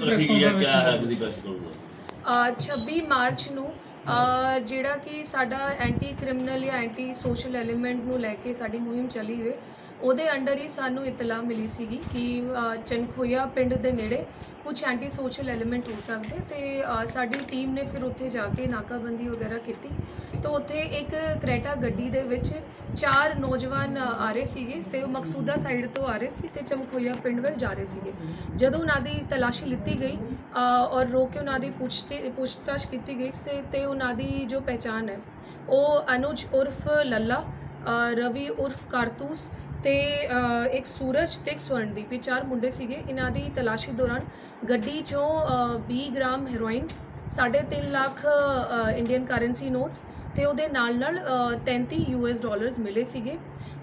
ਕੀ ਹੈ ਕਿਆ ਹੈ ਜਿਹਦੀ ਪ੍ਰੈਸ ਕਰੂਗਾ ਅ, 26 ਮਾਰਚ ਨੂੰ ਅ, ਜਿਹੜਾ ਕਿ ਸਾਡਾ ਐਂਟੀ ਕ੍ਰਿਮੀਨਲ ਜਾਂ ਐਂਟੀ ਸੋਸ਼ਲ ਐਲੀਮੈਂਟ ਨੂੰ ਲੈ ਕੇ ਸਾਡੀ ਮੁਹਿੰਮ ਚੱਲੀ ਹੋਈ ਉਹਦੇ ਅੰਡਰ ਹੀ ਸਾਨੂੰ ਇਤਲਾ ਮਿਲੀ ਸੀਗੀ ਕਿ ਅ, ਚਨਖੋਇਆ ਪਿੰਡ ਦੇ ਨੇੜੇ ਕੁਝ ਐਂਟੀ ਸੋਸ਼ਲ ਐਲੀਮੈਂਟ ਹੋ ਸਕਦੇ ਤੇ ਸਾਡੀ ਟੀਮ ਨੇ ਫਿਰ ਉੱਥੇ ਜਾ ਕੇ ਨਾਕਾਬੰਦੀ ਵਗੈਰਾ ਕੀਤੀ। ਤਾਂ ਉੱਥੇ ਇੱਕ ਕਰੇਟਾ ਗੱਡੀ ਦੇ ਵਿੱਚ ਚਾਰ ਨੌਜਵਾਨ ਆ ਰਹੇ ਸੀਗੇ ਤੇ ਉਹ ਮਕਸੂਦਾ ਸਾਈਡ ਤੋਂ ਆ ਰਹੇ ਸੀ ਤੇ ਚਮਖੋਇਆ ਪਿੰਡ ਵੱਲ ਜਾ ਰਹੇ ਸੀਗੇ। ਜਦੋਂ ਉਹਨਾਂ ਦੀ ਤਲਾਸ਼ੀ ਲਿੱਤੀ ਗਈ ਔਰ ਰੋਕ ਕੇ ਉਹਨਾਂ ਦੀ ਪੁੱਛਤੇ ਪੁੱਛਤਾਛ ਕੀਤੀ ਗਈ ਤੇ ਤੇ ਉਹਨਾਂ ਦੀ ਜੋ ਪਹਿਚਾਨ ਹੈ ਉਹ ਅਨੁਜ ਉਰਫ ਲੱਲਾ ਰਵੀ ਉਰਫ ਕਾਰਤੂਸ ਤੇ ਇੱਕ ਸੂਰਜ ਤੇ ਇੱਕ ਸਵਰਨਦੀਪ ਇਹ ਚਾਰ ਮੁੰਡੇ ਸੀਗੇ। ਇਹਨਾਂ ਦੀ ਤਲਾਸ਼ੀ ਦੌਰਾਨ ਗੱਡੀ 'ਚੋਂ ਅ, 20 gram heroin 3.5 lakh Indian currency notes ਤੇ ਉਹਦੇ ਨਾਲ ਨਾਲ ਅ, 33 ਯੂਐਸ ਡਾਲਰਸ ਮਿਲੇ ਸੀਗੇ।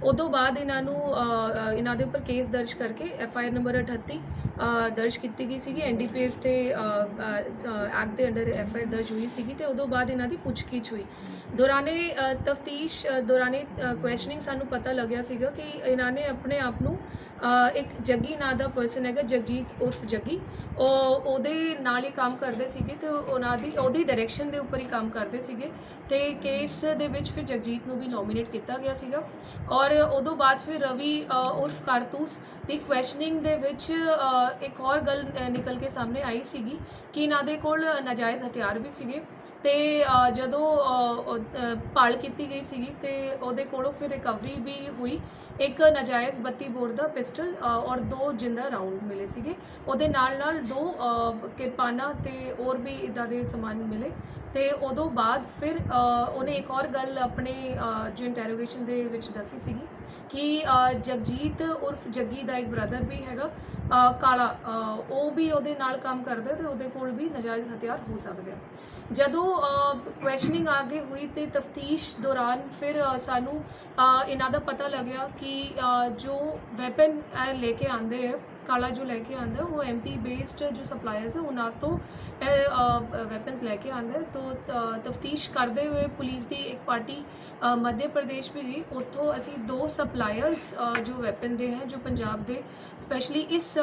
ਉਦੋਂ ਬਾਅਦ ਇਹਨਾਂ ਨੂੰ ਇਹਨਾਂ ਦੇ ਉੱਪਰ ਕੇਸ ਦਰਜ ਕਰਕੇ ਐਫ ਆਈ ਆਰ ਨੰਬਰ 38 ਦਰਜ ਕੀਤੀ ਗਈ ਸੀਗੀ। ਐਨਡੀਪੀਐਸ ਤੇ ਐਕਟ ਦੇ ਅੰਡਰ ਐਫ ਆਈ ਆਰ ਦਰਜ ਹੋਈ ਸੀਗੀ ਤੇ ਉਦੋਂ ਬਾਅਦ ਇਹਨਾਂ ਦੀ ਪੁੱਛਗਿੱਛ ਹੋਈ। ਦੌਰਾਨੇ ਤਫਤੀਸ਼ ਦੌਰਾਨੇ ਕੁਐਸਚਨਿੰਗ ਸਾਨੂੰ ਪਤਾ ਲੱਗਿਆ ਸੀਗਾ ਕਿ ਇਹਨਾਂ ਨੇ ਆਪਣੇ ਆਪ ਨੂੰ ਇੱਕ ਜੱਗੀ ਨਾਂ ਦਾ ਪਰਸਨ ਹੈਗਾ ਜਗਜੀਤ ਉਰਫ ਜੱਗੀ। ਉਹ ਉਹਦੇ ਨਾਲ ਹੀ ਕੰਮ ਕਰਦੇ ਸੀਗੇ ਤੇ ਉਹਨਾਂ ਦੀ ਉਹਦੀ ਡਾਇਰੈਕਸ਼ਨ ਦੇ ਉੱਪਰ ਹੀ ਕੰਮ ਕਰਦੇ ਸੀਗੇ। ਤੇ ਕੇਸ ਦੇ ਵਿੱਚ ਫਿਰ ਜਗਜੀਤ ਨੂੰ ਵੀ ਨੋਮੀਨੇਟ ਕੀਤਾ ਗਿਆ ਸੀਗਾ। ਔਰ ਉਦੋਂ ਬਾਅਦ ਫਿਰ ਰਵੀ ਉਰਫ ਕਾਰਤੂਸ ਦੀ ਕੁਐਸਚਨਿੰਗ ਦੇ ਵਿੱਚ ਇੱਕ ਹੋਰ ਗੱਲ ਨਿਕਲ ਕੇ ਸਾਹਮਣੇ ਆਈ ਸੀਗੀ ਕਿ ਇਹਨਾਂ ਦੇ ਕੋਲ ਨਾਜਾਇਜ਼ ਹਥਿਆਰ ਵੀ ਸੀਗੇ। ਤੇ ਜਦੋਂ ਅ, ਭਾਲ ਕੀਤੀ ਗਈ ਸੀਗੀ ਤੇ ਉਹਦੇ ਕੋਲੋਂ ਫਿਰ ਰਿਕਵਰੀ ਵੀ ਹੋਈ। ਇੱਕ ਨਾਜਾਇਜ਼ 32 ਬੋਰ ਦਾ ਪਿਸਟਲ ਔਰ ਦੋ ਜਿੰਦਾ ਰਾਉਂਡ ਮਿਲੇ ਸੀਗੇ। ਉਹਦੇ ਨਾਲ ਨਾਲ ਦੋ ਕਿਰਪਾਨਾਂ ਤੇ ਹੋਰ ਵੀ ਇਦਾਂ ਦੇ ਸਮਾਨ ਮਿਲੇ। ਤੇ ਉਦੋਂ ਬਾਅਦ ਫਿਰ ਉਹਨੇ ਇੱਕ ਹੋਰ ਗੱਲ ਆਪਣੇ ਜੋ ਇੰਟਰੋਗੇਸ਼ਨ ਦੇ ਵਿੱਚ ਦੱਸੀ ਸੀਗੀ ਕਿ ਜਗਜੀਤ ਉਰਫ ਜੱਗੀ ਦਾ ਇੱਕ ਬ੍ਰਦਰ ਵੀ ਹੈਗਾ ਕਾਲਾ ਉਹ ਵੀ ਉਹਦੇ ਨਾਲ ਕੰਮ ਕਰਦਾ ਤੇ ਉਹਦੇ ਕੋਲ ਵੀ ਨਾਜਾਇਜ਼ ਹਥਿਆਰ ਹੋ ਸਕਦੇ ਆ। ਜਦੋਂ ਕੁਐਸਚਨਿੰਗ ਆਗੇ ਹੋਈ ਤੇ ਤਫਤੀਸ਼ ਦੌਰਾਨ ਫਿਰ ਸਾਨੂੰ ਇਹਨਾਂ ਦਾ ਪਤਾ ਲੱਗਿਆ ਕਿ ਜੋ ਵੈਪਨ ਲੈ ਕੇ ਆਂਦੇ ਹੈ ਕਾਲਾ ਜੋ ਲੈ ਕੇ ਆਂਦਾ, ਉਹ ਐਮਪੀ ਬੇਸਡ ਜੋ ਸਪਲਾਇਰਸ ਹੈ ਉਹਨਾਂ ਤੋਂ, ਇਹ ਵੈਪਨਸ ਲੈ ਕੇ ਆਂਦਾ। ਤੋ ਤਫਤੀਸ਼ ਕਰਦੇ ਹੋਏ ਪੁਲਿਸ ਦੀ ਇੱਕ ਪਾਰਟੀ ਮੱਧ ਪ੍ਰਦੇਸ਼ ਵੀ ਗਈ। ਉੱਥੋਂ ਅਸੀਂ ਦੋ ਸਪਲਾਇਰਸ ਜੋ ਵੈਪਨ ਦੇ ਹੈ, ਜੋ ਪੰਜਾਬ ਦੇ ਸਪੈਸ਼ਲੀ ਇਸ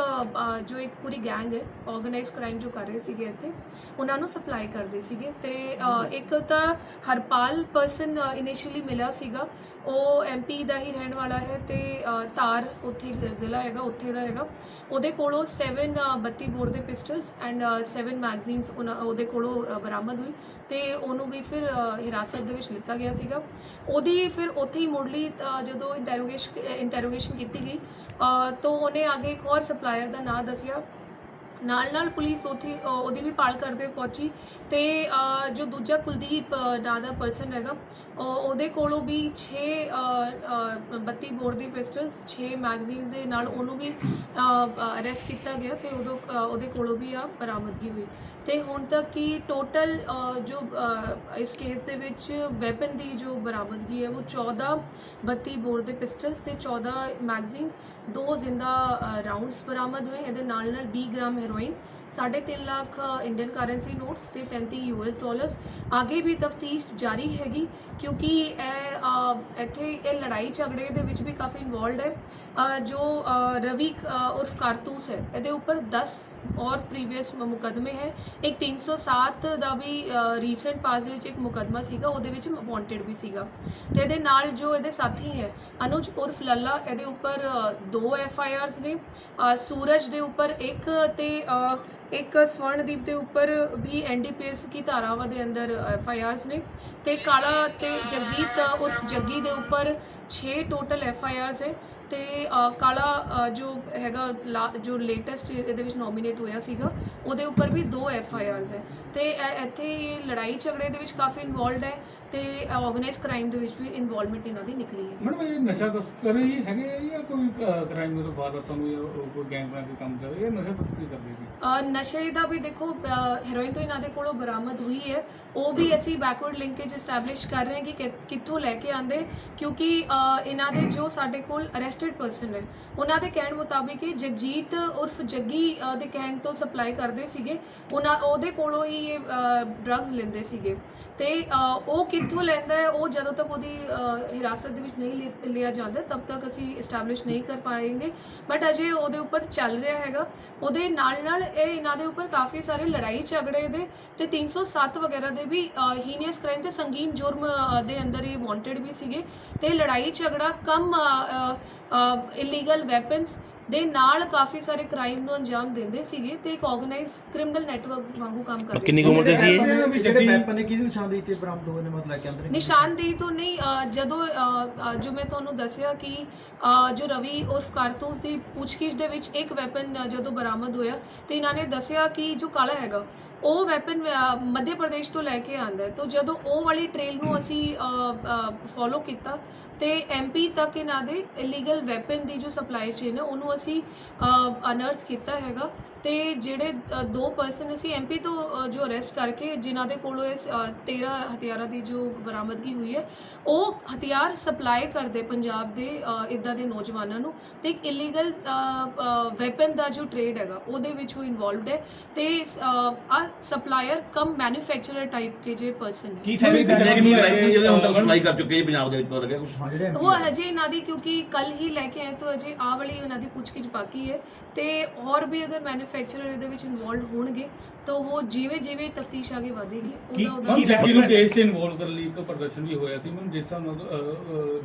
ਜੋ ਇੱਕ ਪੂਰੀ ਗੈਂਗ ਹੈ ਆਰਗੇਨਾਈਜ਼ ਕ੍ਰਾਈਮ ਜੋ ਕਰ ਰਹੇ ਸੀਗੇ ਇੱਥੇ, ਉਹਨਾਂ ਨੂੰ ਸਪਲਾਈ ਕਰਦੇ ਸੀਗੇ। ਤੇ ਇੱਕ ਤਾਂ ਹਰਪਾਲ ਪਰਸਨ ਇਨੀਸ਼ੀਅਲੀ ਮਿਲਿਆ ਸੀਗਾ। ਉਹ ਐਮਪੀ ਦਾ ਹੀ ਰਹਿਣ ਵਾਲਾ ਹੈ ਤੇ ਅ, ਤਾਰ ਉੱਥੇ ਜ਼ਿਲ੍ਹਾ ਹੈਗਾ ਉੱਥੇ ਦਾ ਹੈਗਾ। ਉਹਦੇ ਕੋਲੋਂ 7 32 ਬੋਰ ਦੇ ਪਿਸਟਲਸ ਐਂਡ 7 ਮੈਗਜ਼ੀਨਸ ਉਹਦੇ ਕੋਲੋਂ ਬਰਾਮਦ ਹੋਈ ਤੇ ਉਹਨੂੰ ਵੀ ਫਿਰ ਹਿਰਾਸਤ ਦੇ ਵਿੱਚ ਲਿੱਤਾ ਗਿਆ ਸੀਗਾ। ਉਹਦੀ ਫਿਰ ਉੱਥੇ ਹੀ ਮੁੱਢਲੀ ਜਦੋਂ ਇੰਟਰੋਗੇਸ਼ਨ ਇੰਟਰੋਗੇਸ਼ਨ ਕੀਤੀ ਗਈ ਤਾਂ ਉਹਨੇ ਅੱਗੇ ਇੱਕ ਹੋਰ ਸਪਲਾਇਰ ਦਾ ਨਾਮ ਦੱਸਿਆ। ਨਾਲ ਨਾਲ ਪੁਲਿਸ ਉੱਥੇ ਉਹਦੀ ਵੀ ਪਾਲ ਕਰਦੇ ਪਹੁੰਚੀ ਤੇ ਜੋ ਦੂਜਾ ਕੁਲਦੀਪ ਨਾਂ ਦਾ ਪਰਸਨ ਹੈਗਾ ਉਹਦੇ ਕੋਲੋਂ ਵੀ 6 32 ਬੋਰ ਦੀ ਪਿਸਟਲਸ 6 ਮੈਗਜ਼ੀਨਸ ਦੇ ਨਾਲ ਉਹਨੂੰ ਵੀ ਅਰੈਸਟ ਕੀਤਾ ਗਿਆ ਤੇ ਉਦੋਂ ਉਹਦੇ ਕੋਲੋਂ ਵੀ ਆ ਬਰਾਮਦਗੀ ਹੋਈ। ਤੇ ਹੁਣ ਤੱਕ ਕੀ ਟੋਟਲ ਜੋ ਇਸ ਕੇਸ ਦੇ ਵਿੱਚ ਵੈਪਨ ਦੀ ਜੋ ਬਰਾਮਦਗੀ ਹੈ, ਉਹ 14 32 ਬੋਰ ਦੇ ਪਿਸਟਲਸ ਤੇ 14 ਮੈਗਜ਼ੀਨਸ ਦੋ ਜ਼ਿੰਦਾ ਰਾਉਂਡਸ ਬਰਾਮਦ ਹੋਏ, ਇਹਦੇ ਨਾਲ ਨਾਲ 20 gram heroin growing 3.5 lakh Indian currency notes ਤੇ 33 ਯੂਐਸ ਡਾਲਰਸ ਅੱਗੇ ਵੀ ਤਫਤੀਸ਼ ਜਾਰੀ ਹੈਗੀ ਕਿਉਂਕਿ ਇਹ ਇੱਥੇ ਇਹ ਲੜਾਈ ਝਗੜੇ ਦੇ ਵਿੱਚ ਵੀ ਕਾਫੀ ਇਨਵੋਲਡ ਹੈ ਜੋ ਰਵੀ ਉਰਫ ਕਾਰਤੂਸ ਹੈ ਇਹਦੇ ਉੱਪਰ 10 ਔਰ ਪ੍ਰੀਵੀਅਸ ਮੁਕਦਮੇ ਹੈ ਇੱਕ 307 ਦਾ ਵੀ ਰੀਸੈਂਟ ਪਾਸ ਦੇ ਵਿੱਚ ਇੱਕ ਮੁਕਦਮਾ ਸੀਗਾ ਉਹਦੇ ਵਿੱਚ ਵਾਂਟਡ ਵੀ ਸੀਗਾ ਤੇ ਇਹਦੇ ਨਾਲ ਜੋ ਇਹਦੇ ਸਾਥੀ ਹੈ ਅਨੁਜ ਉਰਫ ਲੱਲਾ ਇਹਦੇ ਉੱਪਰ ਦੋ ਐਫ ਆਈ ਆਰਸ ਨੇ ਸੂਰਜ ਦੇ ਉੱਪਰ ਇੱਕ ਤੇ ਇੱਕ ਸਵਰਨਦੀਪ ਦੇ ਉੱਪਰ ਵੀ ਐਨਡੀਪੀਐਸ ਕੀ ਧਾਰਾਵਾਂ ਦੇ ਅੰਦਰ ਐਫ ਆਈ ਆਰਸ ਨੇ ਤੇ ਕਾਲਾ ਤੇ ਜਗਜੀਤ ਉਸ ਜੱਗੀ ਦੇ ਉੱਪਰ 6 ਟੋਟਲ ਐਫ ਆਈ ਆਰਸ ਹੈ ਤੇ ਕਾਲਾ ਜੋ ਹੈਗਾ ਲਾ- ਜੋ ਲੇਟੈਸਟ ਇਹਦੇ ਵਿੱਚ ਨੋਮੀਨੇਟ ਹੋਇਆ ਸੀਗਾ, ਉਹਦੇ ਉੱਪਰ ਵੀ ਦੋ ਐਫ ਆਈ ਆਰਸ ਹੈ। ਤੇ ਇੱਥੇ ਇਹ ਲੜਾਈ ਝਗੜੇ ਦੇ ਵਿੱਚ ਕਾਫੀ ਇਨਵੋਲਡ ਹੈ ਤੇ ਆਰਗੇਨਾਈਜ਼ ਕ੍ਰਾਈਮ ਦੇ ਵਿੱਚ ਵੀ ਇਨਵੋਲਵਮੈਂਟ ਇਹਨਾਂ ਦੀ ਨਿਕਲੀ ਹੈ। ਮੈਡਮ ਇਹ ਨਸ਼ਾ ਤਸਕਰ ਹੀ ਹੈਗੇ ਆ ਜਾਂ ਕੋਈ ਕ੍ਰਾਈਮ ਤੋਂ ਬਾਅਦ ਤੁਹਾਨੂੰ ਜਾਂ ਕੋਈ ਗੈਂਗ ਬਣਾ ਕੇ ਕੰਮ ਚੱਲ ਇਹ ਨਸ਼ਾ ਤਸਕਰੀ ਕਰਦੇ ਜੀ? ਨਸ਼ੇ ਦਾ ਵੀ ਦੇਖੋ ਹੈਰੋਇਨ ਤੋਂ ਇਹਨਾਂ ਦੇ ਕੋਲੋਂ ਬਰਾਮਦ ਹੋਈ ਹੈ। ਉਹ ਵੀ ਅਸੀਂ ਬੈਕਵਰਡ ਲਿੰਕੇਜ ਐਸਟੈਬਲਿਸ਼ ਕਰ ਰਹੇ ਹਾਂ ਕਿ ਕਿੱਥੋਂ ਲੈ ਕੇ ਆਂਦੇ ਕਿਉਂਕਿ ਇਹਨਾਂ ਦੇ ਜੋ ਸਾਡੇ ਕੋਲ ਅਰੈਸਟਡ ਪਰਸਨ ਹੈ ਉਹਨਾਂ ਦੇ ਕਹਿਣ ਮੁਤਾਬਿਕ ਇਹ ਜਗਜੀਤ ਉਰਫ ਜੱਗੀ ਦੇ ਕਹਿਣ ਤੋਂ ਸਪਲਾਈ ਕਰਦੇ ਸੀਗੇ। ਉਹਨਾਂ ਉਹਦੇ ਕੋਲੋਂ ਹੀ ਇਹ ਡਰੱਗਸ ਲੈਂਦੇ ਸੀਗੇ। ਤੇ ਉਹ ਕਿੱਥੋਂ ਲੈਂਦਾ ਹੈ, ਉਹ ਜਦੋਂ ਤੱਕ ਉਹਦੀ ਹਿਰਾਸਤ ਦੇ ਵਿੱਚ ਨਹੀਂ ਲਿ- ਲਿਆ ਜਾਂਦਾ, ਤਬ ਤੱਕ ਅਸੀਂ ਐਸਟੈਬਲਿਸ਼ ਨਹੀਂ ਕਰ ਪਾਏਂਗੇ। ਬਟ ਅਜੇ ਉਹਦੇ ਉੱਪਰ ਚੱਲ ਰਿਹਾ ਹੈਗਾ। ਉਹਦੇ ਨਾਲ ਨਾਲ ਇਹ ਇਹਨਾਂ ਦੇ ਉੱਪਰ ਕਾਫੀ ਸਾਰੇ ਲੜਾਈ ਝਗੜੇ ਦੇ ਤੇ 307 ਵਗੈਰਾ ਦੇ ਵੀ ਹੀਨੀਅਸ ਕ੍ਰਾਈਮ ਤੇ ਸੰਗੀਨ ਜੁਰਮ ਦੇ ਅੰਦਰ ਇਹ ਵਾਂਟਡ ਵੀ ਸੀਗੇ। ਤੇ ਲੜਾਈ ਝਗੜਾ, ਕਮ ਇਲੀਗਲ ਵੈਪਨਸ ਦੇ ਨਾਲ ਕਾਫੀ ਸਾਰੇ ਕ੍ਰਾਈਮ ਨੂੰ ਅੰਜਾਮ ਦਿੰਦੇ ਸੀਗੇ ਤੇ ਇੱਕ ਆਰਗੇਨਾਈਜ਼ ਕ੍ਰਿਮੀਨਲ ਨੈਟਵਰਕ ਵਾਂਗੂ ਕੰਮ ਕਰਦੇ ਕਿੰਨੀ ਕੁ ਉਮਰ ਦੇ ਸੀ ਇਹ? ਜਿਹੜੇ ਵੈਪਨ ਨੇ ਕਿਹਦੀ ਨਿਸ਼ਾਨਦੇਹੀ ਤੇ ਬਰਾਮਦ ਹੋਏ ਨੇ ਮਤਲਬ ਲੈ ਕੇ ਅੰਦਰ? ਨਿਸ਼ਾਨਦੇਹੀ ਤੋਂ ਨਹੀਂ ਜਦੋਂ ਜੋ ਮੈਂ ਤੁਹਾਨੂੰ ਦੱਸਿਆ ਕਿ ਜੋ ਰਵੀ ਉਰਫ ਕਾਰਤੂਸ ਦੀ ਪੁੱਛਗਿੱਛ ਦੇ ਵਿੱਚ ਇੱਕ ਵੈਪਨ ਜਦੋਂ ਬਰਾਮਦ ਹੋਇਆ ਤੇ ਇਹਨਾਂ ਨੇ ਦੱਸਿਆ ਕਿ ਜੋ ਕਾਲਾ ਹੈਗਾ ਉਹ ਵੈਪਨ ਮੱਧ ਪ੍ਰਦੇਸ਼ ਤੋਂ ਲੈ ਕੇ ਆਂਦਾ ਤਾਂ ਜਦੋਂ ਉਹ ਵਾਲੀ ਟ੍ਰੇਲ ਨੂੰ ਅਸੀਂ ਫੋਲੋ ਕੀਤਾ, ਤੇ ਐਮਪੀ ਤੱਕ ਇਹਨਾਂ ਦੇ ਇਲੀਗਲ ਵੈਪਨ ਦੀ ਜੋ ਸਪਲਾਈ ਚੇਨ ਹੈ, ਉਹਨੂੰ ਅਸੀਂ ਅਨਰਥ ਕੀਤਾ ਹੈਗਾ। ਤੇ ਜਿਹੜੇ ਦੋ ਪਰਸਨ ਅਸੀਂ ਐਮਪੀ ਤੋਂ ਜੋ ਅਰੈਸਟ ਕਰਕੇ ਜਿਨ੍ਹਾਂ ਦੇ ਕੋਲੋਂ ਅ, 13 ਹਥਿਆਰਾਂ ਦੀ ਜੋ ਬਰਾਮਦਗੀ ਹੋਈ ਹੈ ਉਹ ਹਥਿਆਰ ਸਪਲਾਈ ਕਰਦੇ ਪੰਜਾਬ ਦੇ ਇਦਾਂ ਦੇ ਨੌਜਵਾਨਾਂ ਨੂੰ ਤੇ ਇੱਕ ਇਲੀਗਲ ਵੈਪਨ ਦਾ ਜੋ ਟ੍ਰੇਡ ਹੈਗਾ ਉਹਦੇ ਵਿੱਚ ਉਹ ਇਨਵੋਲਵਡ ਹੈ ਤੇ ਆ ਸਪਲਾਇਰ ਕਮ ਮੈਨੂਫੈਕਚਰਰ ਟਾਈਪ ਕੇ ਜੇ ਪਰਸਨ ਹੈ। ਕੀ ਕਿੰਨੇ ਫੈਮਿਲੀ ਕਿੰਨੀ ਵੈਰਾਈਟੀ ਜਿਹੜੇ ਹੁਣ ਤੱਕ ਸਪਲਾਈ ਕਰ ਚੁੱਕੇ ਜੀ ਪੰਜਾਬ ਦੇ ਵਿੱਚ ਪਤਾ ਲੱਗਿਆ ਕੁਝ ਹਾਂ ਜਿਹੜੇ ਉਹ ਹਜੇ ਇਹਨਾਂ ਦੀ ਕਿਉਂਕਿ ਕੱਲ ਹੀ ਲੈ ਕੇ ਆਏ ਤਾਂ ਅਜੇ ਆ ਵਾਲੀ ਇਹਨਾਂ ਦੀ ਪੁੱਛਗਿੱਛ ਬਾਕੀ ਹੈ ਤੇ ਹੋਰ ਵੀ ਅਗਰ ਫੈਕਚਰਰ ਇਹਦੇ ਵਿੱਚ ਇਨਵੋਲਡ ਹੋਣਗੇ ਤਾਂ ਉਹ ਜਿਵੇਂ ਜਿਵੇਂ ਤਫਤੀਸ਼ ਆਗੇ ਵਧੇਗੀ ਉਹਦਾ ਉਹਦਾ ਕੀ ਵਿਅਕਤੀ ਨੂੰ ਕੇਸ ਇਨਵੋਲਵ ਕਰਨ ਲਈ ਇੱਕ ਪ੍ਰਦਰਸ਼ਨ ਵੀ ਹੋਇਆ ਸੀ ਮੈਨੂੰ ਜਿਸ ਹਿਸਾਬ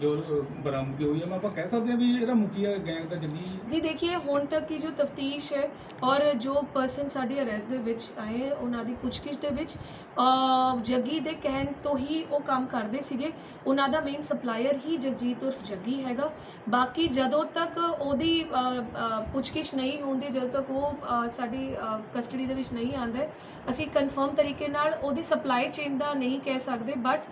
ਜੋ ਅਹ, ਬਰਾਮਦਗੀ ਹੋਈ ਹੈ ਮੈਂ ਆਪਾਂ ਕਹਿ ਸਕਦੇ ਹਾਂ ਵੀ ਇਹਦਾ ਮੁਖੀਆ ਗੈਂਗ ਦਾ ਜੱਗੀ। ਜੀ ਦੇਖिए ਹੁਣ ਤੱਕ ਕੀ ਜੋ ਤਫਤੀਸ਼ ਹੈ ਔਰ ਜੋ ਪਰਸਨ ਸਾਡੀ ਅਰੈਸਟ ਦੇ ਵਿੱਚ ਆਏ ਉਹਨਾਂ ਦੀ ਪੁੱਛਗਿੱਛ ਦੇ ਵਿੱਚ ਜੱਗੀ ਦੇ ਕਹਿਣ ਤੋਂ ਹੀ ਉਹ ਕੰਮ ਕਰਦੇ ਸੀਗੇ। ਉਹਨਾਂ ਦਾ ਮੇਨ ਸਪਲਾਇਰ ਹੀ ਜਗਜੀਤ ਉਰਫ ਜੱਗੀ ਹੈਗਾ। ਬਾਕੀ ਜਦੋਂ ਤੱਕ ਉਹਦੀ ਪੁੱਛਗਿੱਛ ਨਹੀਂ ਹੁੰਦੀ ਜਦੋਂ ਤੱਕ ਉਹ ਸਾਡੀ ਕਸਟਡੀ ਦੇ ਵਿੱਚ ਨਹੀਂ ਆਉਂਦਾ। ਅਸੀਂ ਕਨਫਰਮ ਤਰੀਕੇ ਨਾਲ ਉਹਦੀ ਸਪਲਾਈ ਚੇਨ ਦਾ ਨਹੀਂ ਕਹਿ ਸਕਦੇ ਬਟ